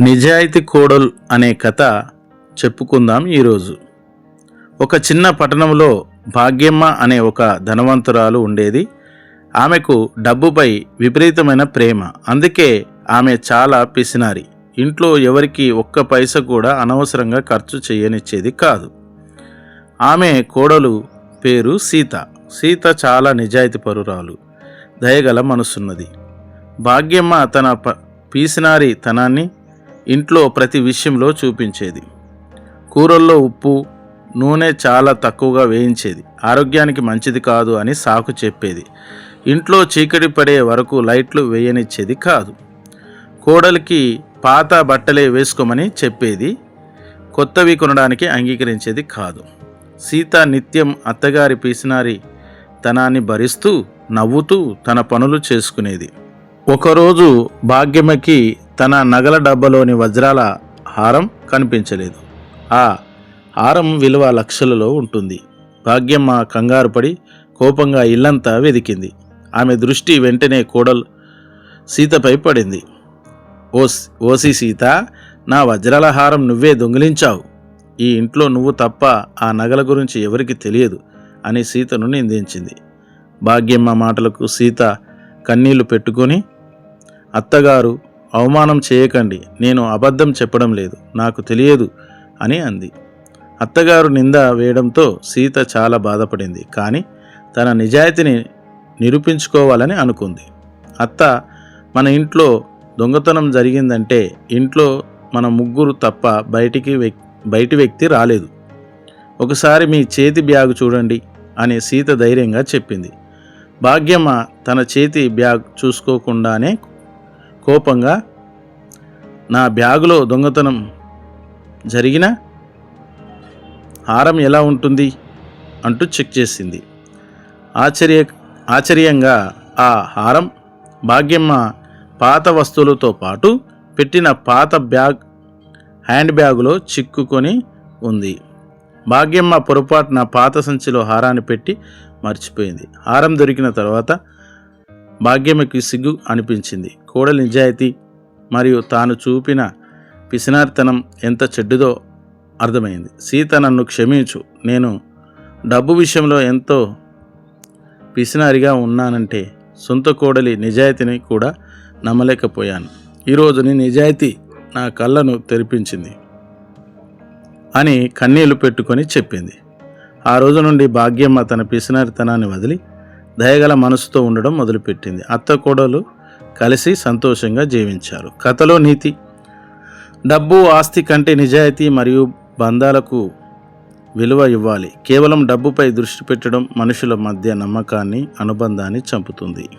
నిజాయితీ కోడల్ అనే కథ చెప్పుకుందాం ఈరోజు. ఒక చిన్న పట్టణంలో భాగ్యమ్మ అనే ఒక ధనవంతురాలు ఉండేది. ఆమెకు డబ్బుపై విపరీతమైన ప్రేమ. అందుకే ఆమె చాలా పిసినారి. ఇంట్లో ఎవరికి ఒక్క పైస కూడా అనవసరంగా ఖర్చు చేయనిచ్చేది కాదు. ఆమె కోడలు పేరు సీత. సీత చాలా నిజాయితీ పరురాలు దయగల మనసున్నది. భాగ్యమ్మ తన ప పీసినారి తనాన్ని ఇంట్లో ప్రతి విషయంలో చూపించేది. కూరల్లో ఉప్పు నూనె చాలా తక్కువగా వేయించేది. ఆరోగ్యానికి మంచిది కాదు అని సాకు చెప్పేది. ఇంట్లో చీకటి పడే వరకు లైట్లు వేయనిచ్చేది కాదు. కోడలికి పాత బట్టలే వేసుకోమని చెప్పేది కొత్తవి కొనడానికి అంగీకరించేది కాదు. సీత నిత్యం అత్తగారి పీసినారి తనాన్ని భరిస్తూ నవ్వుతూ తన పనులు చేసుకునేది. ఒకరోజు భాగ్యమ్మకి తన నగల డబ్బలోని వజ్రాల హారం కనిపించలేదు. ఆ హారం విలువ లక్షలలో ఉంటుంది. భాగ్యమ్మ కంగారు పడి కోపంగా ఇల్లంతా వెదికింది. ఆమె దృష్టి వెంటనే కోడలు సీతపై పడింది. ఓస్ ఓసి సీత నా వజ్రాల హారం నువ్వే దొంగిలించావు. ఈ ఇంట్లో నువ్వు తప్ప ఆ నగల గురించి ఎవరికి తెలియదు అని సీతను నిందించింది. భాగ్యమ్మ మాటలకు సీత కన్నీళ్ళు పెట్టుకొని అత్తగారు అవమానం చేయకండి. నేను అబద్ధం చెప్పడం లేదు. నాకు తెలియదు అని అంది. అత్తగారు నింద వేయడంతో సీత చాలా బాధపడింది. కానీ తన నిజాయితీని నిరూపించుకోవాలని అనుకుంది. అత్త మన ఇంట్లో దొంగతనం జరిగిందంటే ఇంట్లో మన ముగ్గురు తప్ప బయటికి బయటి వ్యక్తి రాలేదు. ఒకసారి మీ చేతి బ్యాగ్ చూడండి అని సీత ధైర్యంగా చెప్పింది. భాగ్యమ్మ తన చేతి బ్యాగ్ చూసుకోకుండానే కోపంగా నా బ్యాగులో దొంగతనం జరిగిన హారం ఎలా ఉంటుంది అంటూ చెక్ చేసింది. ఆశ్చర్య ఆశ్చర్యంగా ఆ హారం భాగ్యమ్మ పాత వస్తువులతో పాటు పెట్టిన పాత బ్యాగ్ హ్యాండ్ బ్యాగులో చిక్కుకొని ఉంది. భాగ్యమ్మ పొరపాటున పాత సంచిలో హారాన్ని పెట్టి మర్చిపోయింది. హారం దొరికిన తర్వాత భాగ్యమ్మకి సిగ్గు అనిపించింది. కోడలి నిజాయితీ మరియు తాను చూపిన పిసినారితనం ఎంత చెడ్డుదో అర్థమైంది. సీత నన్ను క్షమించు. నేను డబ్బు విషయంలో ఎంతో పిసినారిగా ఉన్నానంటే సొంత కోడలి నిజాయితీని కూడా నమ్మలేకపోయాను. ఈరోజు నీ నిజాయితీ నా కళ్ళను తెరిపించింది అని కన్నీళ్ళు పెట్టుకొని చెప్పింది. ఆ రోజు నుండి భాగ్యమ్మ తన పిసినారితనాన్ని వదిలి దయగల మనసుతో ఉండడం మొదలుపెట్టింది. అత్త కోడలు కలిసి సంతోషంగా జీవించారు. కథలో నీతి. డబ్బు ఆస్తి కంటే నిజాయితీ మరియు బంధాలకు విలువ ఇవ్వాలి. కేవలం డబ్బుపై దృష్టి పెట్టడం మనుషుల మధ్య నమ్మకాన్ని అనుబంధాన్ని చంపుతుంది.